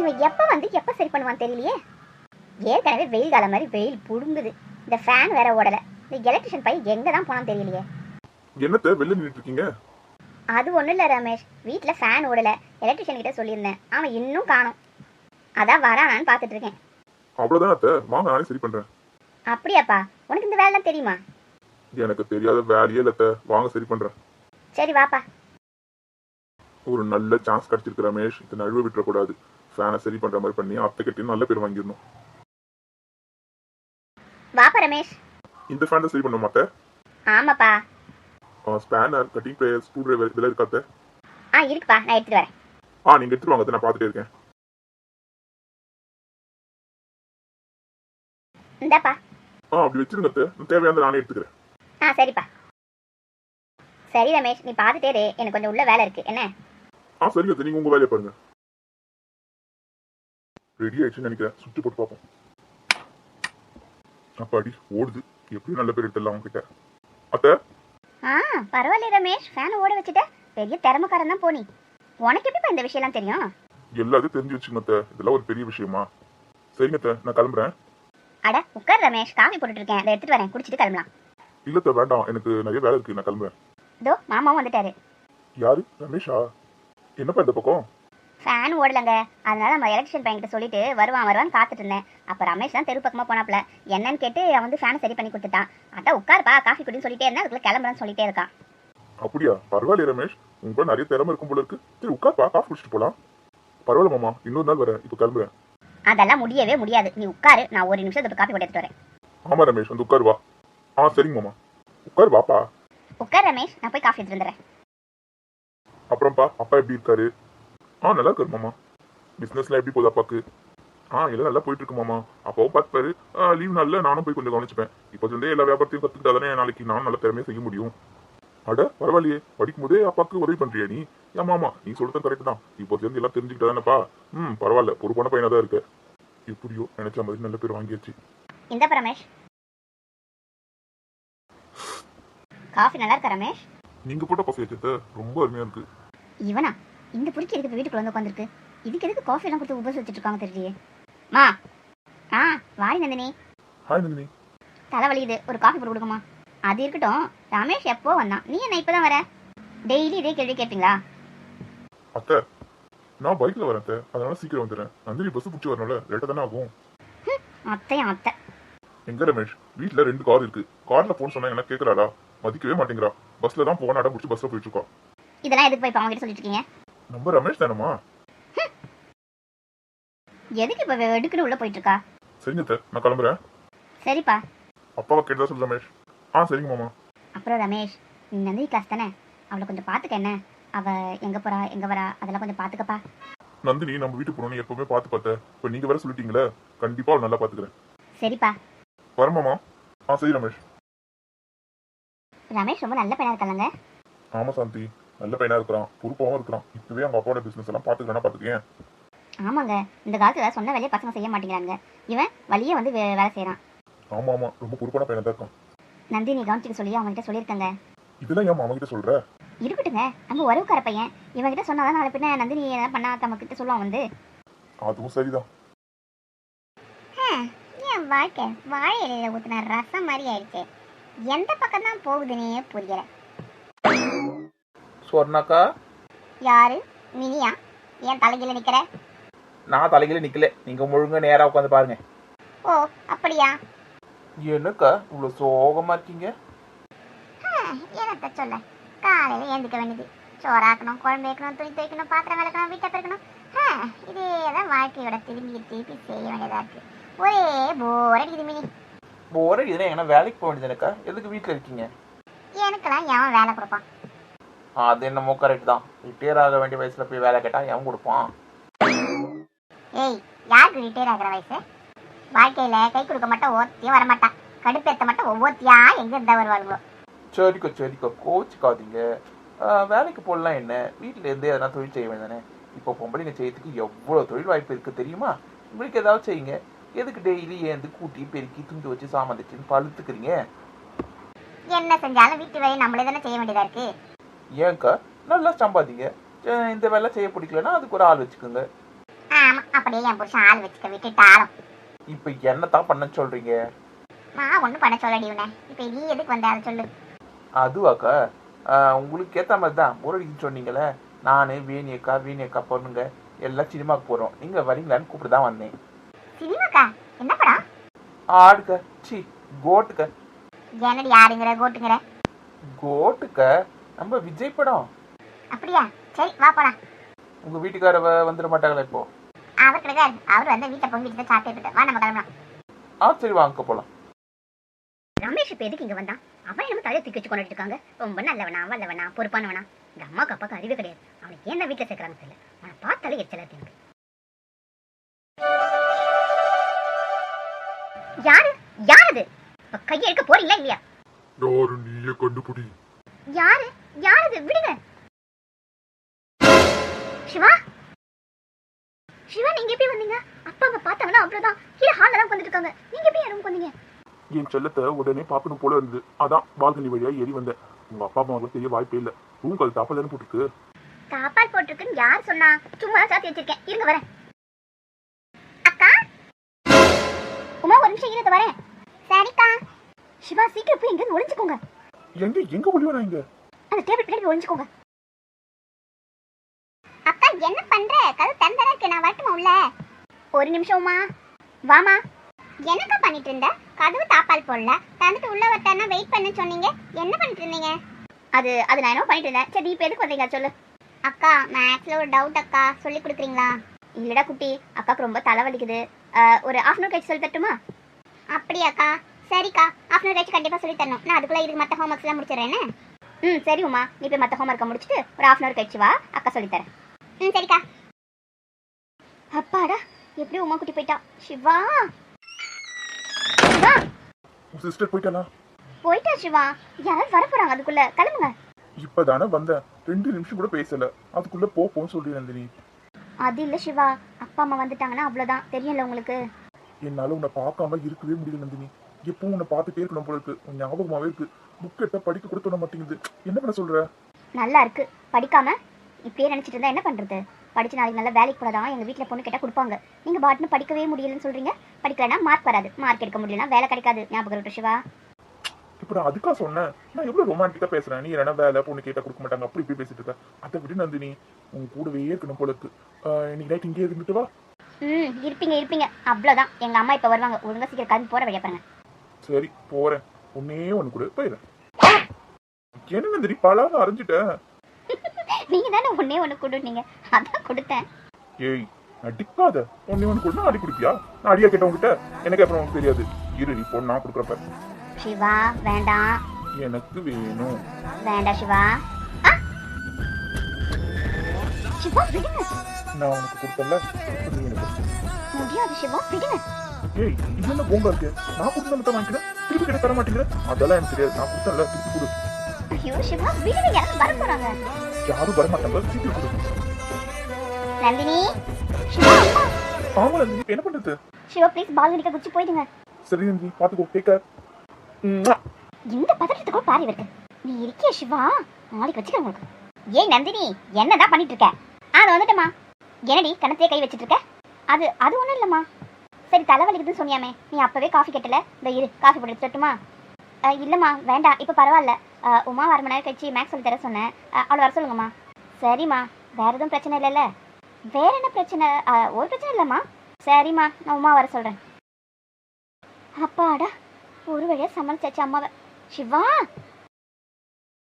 இவன் எப்போ வந்து எப்போ சரி பண்ணுவான் தெரியலையே. ஏற்கனவே வெயில் காலம் மாதிரி வெயில் புடுங்குது. இந்த ஃபேன் வேற ஓடலை. இந்த எலக்ட்ரிஷியன் பையன் எங்கே தான் போனான் தெரியலையே. என்னத்த வெளில நின்றுட்டு இருக்கீங்க? அது ஒன்றும் இல்லை ரமேஷ். வீட்டில் ஃபேன் ஓடலை. எலக்ட்ரிஷியன் கிட்ட சொல்லியிருந்தேன். அவன் இன்னும் காணோம். அதான் வரானான்னு பார்த்துட்டு இருக்கேன். அவ்வளவுதான் அத்தை? வாங்க நானே சரி பண்றேன். அப்படியாப்பா? உனக்கு இந்த வேலைலாம் தெரியுமா? எனக்கு தெரியாத வேலையே இல்ல அத்தை. வாங்க சரி பண்றேன். சரி வாப்பா. ஒரு நல்ல சான்ஸ் கிடைச்சிருக்கு ரமேஷ். இதை நழுவ விட்டுறக்கூடாது. ஃபேனை சரி பண்ற மாதிரி பண்ணி அத்தை நல்ல பேர் வாங்கிடணும் வாப்பா ரமேஷ். இந்த ஃபேனை சரி பண்ண மாட்டேன் ஆமாப்பா. Spanner cutting plier screw driver இதெல்லாம் இருக்காத்த ஆ இருக்குப்பா. நான் எடுத்துட்டு வரேன். ஆ நீங்க எடுத்துட்டு வாங்க நான் பார்த்துட்டே இருக்கேன். இந்தாப்பா. ஆ அப்படி வச்சிருங்க அத்தை. நான் தேவையானதை நானே எடுத்துக்கிறேன். ஆ சரிப்பா. சரி ரமேஷ் நீ பார்த்துட்டே இரு. எனக்கு கொஞ்சம் உள்ள வேலை இருக்கு. என்ன? ஆ சரி அத்தை. நீங்க உங்க வேலையை பாருங்க. ரெடி ஆயிடுச்சுன்னு நினைக்கிறேன். சுற்றி போட்டு பார்ப்போம். அப்பாடி ஓடுது. எப்படியும் நல்ல பேர் எடுத்துடலாம் அவங்க கிட்ட அத்தை? ஆ பரவாயில்ல ரமேஷ். ஃபேன் ஓட வச்சுட்ட. பெரிய திறமைக்காரன் தான் போனி. உனக்கு எப்படிப்பா இந்த விஷயம்லாம் தெரியும்? எல்லாத்தையும் தெரிஞ்சு வச்சுங்க அத்தை. இதெல்லாம் ஒரு பெரிய விஷயமா? சரிங்க அத்தை. நான் கிளம்புறேன். அட உட்கார் ரமேஷ். காஃபி போட்டுட்டு இருக்கேன். அதை எடுத்துட்டு வரேன். குடிச்சிட்டு கிளம்பலாம். இல்ல அத்தை. வேண்டாம். எனக்கு நிறைய வேலை இருக்கு. நான் கிளம்புறேன். இதோ மாமாவும் வந்துட்டாரு. யாரு? ரமேஷா? என்னப்பா இந்த பக்கம்? ஃபேன் ஓடலங்க. அதனால நம்ம எலக்ட்ரிஷியன் பையன்கிட்ட சொல்லிட்டு வருவான் வருவான்னு காத்துட்டு இருந்தேன். அப்போ ரமேஷ் தான் தெரு பக்கமாக போனாப்ல என்னன்னு கேட்டு அவன் வந்து ஃபேனை சரி பண்ணி கொடுத்துட்டான். அதான் உட்காருப்பா காஃபி குடின்னு சொல்லிட்டே இருந்தேன் அதுக்குள்ள கிளம்புறேன்னு சொல்லிட்டே இருக்கான். அப்படியா? பரவாயில்ல ரமேஷ். உங்களுக்கு நிறைய திறமை இருக்கும் போல இருக்கு. சரி உட்கார்ப்பா காஃபி குடிச்சிட்டு போலாம். பரவாயில்ல மாமா இன்னொரு நாள் வரேன். இப்போ கிளம்புறேன். அதெல்லாம் முடியவே முடியாது. நீ உட்காரு நான் ஒரு நிமிஷம் காஃபி போட்டு எடுத்துட்டு வரேன். ஆமா ரமேஷ் வந்து உட்காரு வா. ஆ சரிங்க மாமா. உட்காரு வாப்பா. உட்கார் ரமேஷ் நான் போய் காஃபி எடுத்துட்டு வந்துடுறேன். அப்புறம்ப்பா அப்பா எப்படி இருக்காரு? ஆ நல்லா இருக்காரு மாமா. பிஸ்னஸ்லாம் எப்படி போகுது அப்பாக்கு? ஆ எல்லாம் நல்லா போயிட்டு இருக்கு மாமா. அப்பாவும் பார்த்துப்பாரு. லீவ் நாளில் நானும் போய் கொஞ்சம் கவனிச்சுப்பேன். இப்போ இருந்தே எல்லா வியாபாரத்தையும் கற்றுக்கிட்டா தானே நாளைக்கு நானும் நல்ல திறமையை செய்ய முடியும். அட பரவாயில்லையே. படிக்கும் போதே அப்பாவுக்கு உதவி பண்றியா நீ. ஏன் மாமா நீ சொல்றது கரெக்ட் தான். இப்போ இருந்து எல்லாம் தெரிஞ்சுக்கிட்டா தானேப்பா? ம் பரவாயில்ல. பொறுப்பான பையனா தான் இருக்க. எப்படியோ நினைச்ச மாதிரி நல்ல பேர் வாங்கியாச்சு. இந்த ரமேஷ். காஃபி நல்லா இருக்கா ரமேஷ்? நீங்க போட்ட பசங்க வச்சது ரொம்ப அருமையா இருக்கு. இவனா? இந்த புரிக்கி எதுக்கு வீட்டுக்குள்ள வந்து உட்காந்துருக்கு இதுக்கு எதுக்கு காஃபி எல்லாம் கொடுத்து உபச வச்சுட்டு இருக்காங்க தெரியலையே. மா ஆ வாரி நந்தினி. ஹாய் நந்தினி. தலை ஒரு காஃபி போட்டு கொடுக்குமா அது இருக்கட்டும். ரமேஷ் எப்போ வந்தான்? நீ என்ன இப்பதான் வர? டெய்லி இதே கேள்வி கேட்பீங்களா அத்தை நான் பைக்ல வரேன் அத்தை. அதனால சீக்கிரம் வந்துடுறேன். நந்தினி பஸ் பிடிச்சி வரணும்ல. லேட்டாக தானே ஆகும். அத்தையும் அத்தை. எங்க ரமேஷ்? வீட்ல ரெண்டு கார் இருக்கு. கார்ல போன் சொன்னா என்ன கேக்குறாடா மதிக்கவே மாட்டேங்கிறா. பஸ்ல தான் போன அடம் பிடிச்சி பஸ்ல போயிட்டு இருக்கா. இதெல்லாம் எதுக்கு போய் இப்போ அவங்ககிட்ட சொல்லிட்டு இருக்கீங்க? நம்ம ரமேஷ் தானம்மா எதுக்கு இப்போ வெடுக்குன்னு உள்ள போயிட்டு இருக்கா சரிங்க அத்தை. நான் கிளம்புறேன். சரிப்பா. அப்பாவை கேட்டதா சொல்லு ரமேஷ். ஆ சரிங்க மாமா. அப்புறம் ரமேஷ் நீ நந்தினி கிளாஸ் தானே? அவளை கொஞ்சம் பார்த்துக்க என்ன? அவ எங்க போறா எங்க வரா? அதெல்லாம் கொஞ்சம் பார்த்துக்கப்பா நந்தினி நம்ம வீட்டுக்கு போகணும்னு எப்பவுமே பார்த்து பார்த்தேன் இப்போ நீங்க வேற சொல்லிட்டீங்களே கண்டிப்பா அவளை நல்லா பாத்துக்கிறேன். சரிப்பா. வரேன் மாமா. ஆ சரி ரமேஷ். ரமேஷ் ரொம்ப நல்ல பையனா இருக்காங்க ஆமா சாந்தி. நல்ல பையனா இருக்கிறான் பொறுப்பாவும் இருக்கிறான். இப்பவே அவங்க அப்பாவோட பிசினஸ் எல்லாம் பாத்துக்கிறேன்னா பாத்துக்கேன் ஆமாங்க இந்த காலத்துல சொன்ன வேலையை பசங்க செய்ய மாட்டேங்கிறாங்க இவன் வழியே வந்து வே- வேலை செய்யறான் ஆமா ஆமா. ரொம்ப பொறுப்பான பையனா தான் இருக்கான். நந்தினி கவனிச்சுக்க சொல்லி அவங்ககிட்ட சொல்லியிருக்கங்க. இதெல்லாம் ஏன் மாமா கிட்ட சொல்ற? இருக்கட்டுங்க நம்ம உறவுக்கார பையன். இவன்கிட்ட சொன்னாதான் நாளை பின்ன நந்தினி எதாவது பண்ணா நம்ம கிட்ட சொல்லுவான் வந்து. அதுவும் சரிதான். என் வாழ்க்கை வாழை இலையில ஊத்துன ரசம் மாதிரி ஆயிடுச்சு. எந்த பக்கம் தான் போகுதுன்னே புரியல. சொன்னாக்கா? யாரு? மினியா? ஏன் தலைகீழ நிக்கிற? நான் தலையில நிக்கல. நீங்க முழுங்க நேரா உட்காந்து பாருங்க. ஓ அப்படியா? என்னக்கா இவ்வளவு சோகமா இருக்கீங்க? என்னத்த சொல்ல? காலையில ஏந்துக்க வேண்டியது. சோறாக்கணும் குழம்பு வைக்கணும் துணி துவைக்கணும் பாத்திரம் விளக்கணும் வீட்டை பெருக்கணும் இதே தான் வாழ்க்கையோட திரும்பி திருப்பி செய்ய வேண்டியதா இருக்கு. ஒரே போர் அடிக்குது மினி. போற இதுனா எங்கன்னா வேலைக்கு போக வேண்டியதுனக்கா எதுக்கு வீட்டுல இருக்கீங்க? எனக்கெல்லாம் எவன் வேலை கொடுப்பான்? அது என்னமோ கரெக்ட் தான். ரிட்டையர் ஆக வேண்டிய வயசுல போய் வேலை கேட்டா எவன் கொடுப்பான்? ஏய் யாருக்கு ரிட்டையர் ஆகிற வயசு? வாழ்க்கையில கை கொடுக்க மட்டும் ஒருத்தியும் வரமாட்டான் கடுப்பேத்த மட்டும் ஒவ்வொருத்தியா எங்க இருந்தா வருவாளுங்களோ சரிக்கா சரிக்கா கோச்சுக்காதீங்க வேலைக்கு போடலாம் என்ன? வீட்டில் இருந்தே எதனா தொழில் செய்ய வேண்டியதானே? இப்போ பொம்பளைங்க செய்யறதுக்கு எவ்வளோ தொழில் வாய்ப்பு இருக்கு தெரியுமா? உங்களுக்கு ஏதாவது செய்யுங்க. எதுக்கு டெய்லி ஏந்து கூட்டி பெருக்கி துண்டு வச்சு சாமான் பழுத்துக்கிறீங்க? என்ன செஞ்சாலும் வீட்டு வேலையை நம்மளே தானே செய்ய வேண்டியதா இருக்கு? ஏன்க்கா நல்லா சம்பாதிங்க. இந்த வேலை செய்ய பிடிக்கலன்னா அதுக்கு ஒரு ஆள் வச்சுக்கோங்க. ஆமா அப்படியே என் புருஷன் ஆள் வச்சுக்க விட்டுட்டாலும். இப்போ என்னத்தான் பண்ண சொல்றீங்க? நான் ஒண்ணும் பண்ண சொல்லடி உன்னை. இப்ப நீ எதுக்கு வந்த அதை சொல்லு. அதுவாக்கா? உங்களுக்கு ஏற்ற மாதிரி தான். முரடிக்கு சொன்னீங்களே. நான் வேணி அக்கா வேணி அக்கா பொண்ணுங்க எல்லாம் சினிமாக்கு போகிறோம் நீங்கள் வரீங்களான்னு கூப்பிட்டு தான் வந்தேன். சினிமாக்கா? என்ன படம் ஆடுக்க. சி கோட்டுக்க. என்னடி யாருங்கிற கோட்டுங்கிற? கோட்டுக்க? நம்ம விஜய் படம். அப்படியா? சரி வா போலாம். உங்கள் வீட்டுக்கார வந்துட மாட்டாங்களா இப்போ? அவர் கிடைக்காது அவர் வந்து வீட்டை பொங்கிட்டு தான் சாப்பிட்டு வா நம்ம கிளம்பலாம். ஆ சரி வாங்க போகலாம் ரமேஷ் இப்ப எதுக்கு இங்க வந்தான் அவன் நம்ம தலையை தூக்கி வச்சு கொண்டுட்டு இருக்காங்க. ரொம்ப நல்லவனா வல்லவனா பொறுப்பானவனா. இந்த அம்மாக்கு அப்பாக்கு அறிவே கிடையாது. அவனுக்கு ஏன் வீட்டுல சேர்க்கறாங்க தெரியல. அவனை பார்த்தாலே எச்சலா எனக்கு. யாரு? யார் அது? இப்ப கையை எடுக்க போறீங்களா இல்லையா? யாரு நீயே கண்டுபிடி. யாரு? யார் விடுங்க. சிவா? சிவா நீங்க எப்படி வந்தீங்க? அப்பா அம்மா பார்த்தாங்கன்னா அவ்வளவுதான். கீழே ஹால்ல தான் இருக்காங்க நீங்க எப்படி யாரும் வந்தீங்க? என் செல்லத்தை உடனே பார்க்கணும் போல இருந்தது அதான் பால்கனி வழியா ஏறி வந்தேன். உங்க அப்பா அம்மாவுக்கு தெரிய வாய்ப்பே இல்ல. ரூம் கல் தாப்பா தானே போட்டுருக்கு? தாப்பால் போட்டிருக்குன்னு யார் சொன்னா? சும்மா சாத்தி வச்சிருக்கேன். இருங்க வரேன். அக்கா? உமா ஒரு நிமிஷம் இருந்த வரேன். சரிக்கா. சிவா சீக்கிரம் போய் எங்க ஒளிஞ்சுக்கோங்க. எங்க? எங்க ஒளிவனா இங்க? அந்த டேபிள் பின்னாடி ஒளிஞ்சுக்கோங்க. அக்கா என்ன பண்ற? கதை திறந்தா இருக்கு. நான் வரட்டுமா உள்ள? ஒரு நிமிஷம்மா. வாமா என்னக்கா பண்ணிட்டு இருந்த? கதவு தாப்பால் போடல. தந்துட்டு உள்ள வரட்டானா வெயிட் பண்ண சொன்னீங்க. என்ன பண்ணிட்டு இருந்தீங்க? அது அது நான் என்ன பண்ணிட்டு இருந்தேன். சரி இப்போ எதுக்கு வந்தீங்க? சொல்லு. அக்கா மேக்ஸில் ஒரு டவுட் அக்கா. சொல்லி கொடுக்குறீங்களா? இல்லடா குட்டி. அக்காக்கு ரொம்ப தலைவலிக்குது ஒரு ஹாஃப் அன் கழிச்சு சொல்லி தட்டுமா அப்படியாக்கா. சரிக்கா. ஹாஃப் அன் கழிச்சு கண்டிப்பாக சொல்லி தரணும். நான் அதுக்குள்ள இதுக்கு மற்ற ஹோம்ஒர்க்ஸ்லாம் முடிச்சிடுறேன்னு ம் சரி உமா. நீ போய் மற்ற ஹோம்ஒர்க்கை முடிச்சுட்டு ஒரு ஹாஃப் அன் ஹவர் கழிச்சு வா. அக்கா சொல்லித்தரேன் ம் சரிக்கா. அப்பாடா எப்படி உமா குட்டி போயிட்டா. சிவா. சிவா. சிஸ்டர் போயிட்டாளா? போயிட்டா சிவா. யாராவது வர போறாங்க அதுக்குள்ள? கிளம்புங்க. இப்பதானே வந்தேன். ரெண்டு நிமிஷம் கூட பேசல. அதுக்குள்ள போ போன்னு சொல்லி நந்தினி. அது இல்ல சிவா. அப்பா அம்மா வந்துட்டாங்கன்னா அவ்வளவுதான். தெரியும்ல உங்களுக்கு? என்னால உன்னை பார்க்காம இருக்கவே முடியல நந்தினி. எப்பவும் உன்னை பார்த்துட்டே இருக்கணும் போல இருக்கு. ஞாபகமாவே இருக்கு. புக் எடுத்தா படிக்க கூட தோண மாட்டேங்குது. என்ன பண்ண சொல்ற? நல்லா இருக்கு. படிக்காம இப்படியே நினைச்சிட்டு இருந்தா என்ன பண்றது? படிச்சு நாளைக்கு நல்ல வேலைக்கு போனதான் எங்க வீட்ல பொண்ணு கேட்டா கொடுப்பாங்க. நீங்க பாட்டுன்னு படிக்கவே முடியலன்னு சொல்றீங்க. படிக்கலைன்னா மார்க் வராது. மார்க் எடுக்க முடியலன்னா வேலை கிடைக்காது. ஞாபகம் சிவா. இப்ப நான் அதுக்கா சொன்னேன். நான் எவ்வளவு ரொமான்டிக்கா பேசுறேன். நீ என்ன வேலை பொண்ணு கேட்டா கொடுக்க மாட்டாங்க. அப்படி இப்படி பேசிட்டு இருக்க. அதை விட நந்தினி. உன் கூடவே இருக்கணும் போல இருக்கு. இன்னைக்கு நைட் இங்கே இருந்துட்டு வா. ம் இருப்பீங்க இருப்பீங்க. அவ்வளவுதான். எங்க அம்மா இப்ப வருவாங்க. ஒழுங்கா சீக்கிரம் கிளம்பி போற வழியா பாருங்க. சரி போறேன். ஒன்னே ஒண்ணு கூட போயிடுறேன் என்ன நந்தினி பலாக அரைஞ்சிட்டேன் நீங்க தானே ஒன்னே ஒண்ணு கொடுத்தீங்க அதான் கொடுத்தேன். ஏய் அடிக்காத. ஒன்னே ஒண்ணு கூட அடி குடிப்பியா? நான் அடியா கேட்ட உங்ககிட்ட எனக்கு அப்புறம் உனக்கு தெரியாது. இரு நீ பொண்ணு நான் கொடுக்குறப்ப. சிவா வேண்டாம். எனக்கு வேணும். வேண்டாம் சிவா! சிவா விடுங்க நான் உனக்கு கொடுத்தல முடியாது சிவா விடுங்க. ஏய் இது என்ன போங்க இருக்கு? நான் கொடுத்தா மட்டும் வாங்கிக்கிறேன். திருப்பி கிட்ட தர மாட்டேங்கிறேன் அதெல்லாம் எனக்கு தெரியாது. நான் கொடுத்தல திருப்பி கொடு. ஐயோ சிவா யாரும் வர போறாங்க. யாரும் வர மாட்டாங்க. சீக்கிரம் கொடு. நந்தினி ஆமா நந்தினி என்ன பண்றது? சிவா ப்ளீஸ் பால்கனிக்க குச்சி போயிடுங்க. சரி நந்தினி பாத்துக்கோ டேக் கேர் இந்த பதட்டத்துக்கு பாரி இருக்கு. நீ இருக்கிய சிவா நாளைக்கு வச்சுக்க உங்களுக்கு. ஏய் நந்தினி என்னதான் பண்ணிட்டு இருக்க? ஆ வந்துட்டமா என்னடி கணத்தையே கை வச்சிட்டு இருக்க? அது அது ஒன்றும் இல்லைம்மா. சரி தலைவலிக்குதுன்னு சொன்னியாமே. நீ அப்போவே காஃபி கட்டல? இந்த இரு காஃபி போட்டு எடுத்துட்டுமா இல்லைம்மா வேண்டாம் இப்போ பரவாயில்ல உமா வர மணி நேரம் கழிச்சு மேக்ஸ் சொல்லி தர சொன்னேன். அவ்வளோ அவளை வர சொல்லுங்கம்மா. சரிம்மா. வேற எதுவும் பிரச்சனை இல்லைல்ல? வேற என்ன பிரச்சனை? ஒரு பிரச்சனை இல்லைம்மா. சரிம்மா நான் உமா வர சொல்கிறேன் அப்பாடா ஒரு வழியாக சமாளிச்சாச்சு அம்மாவை. சிவா!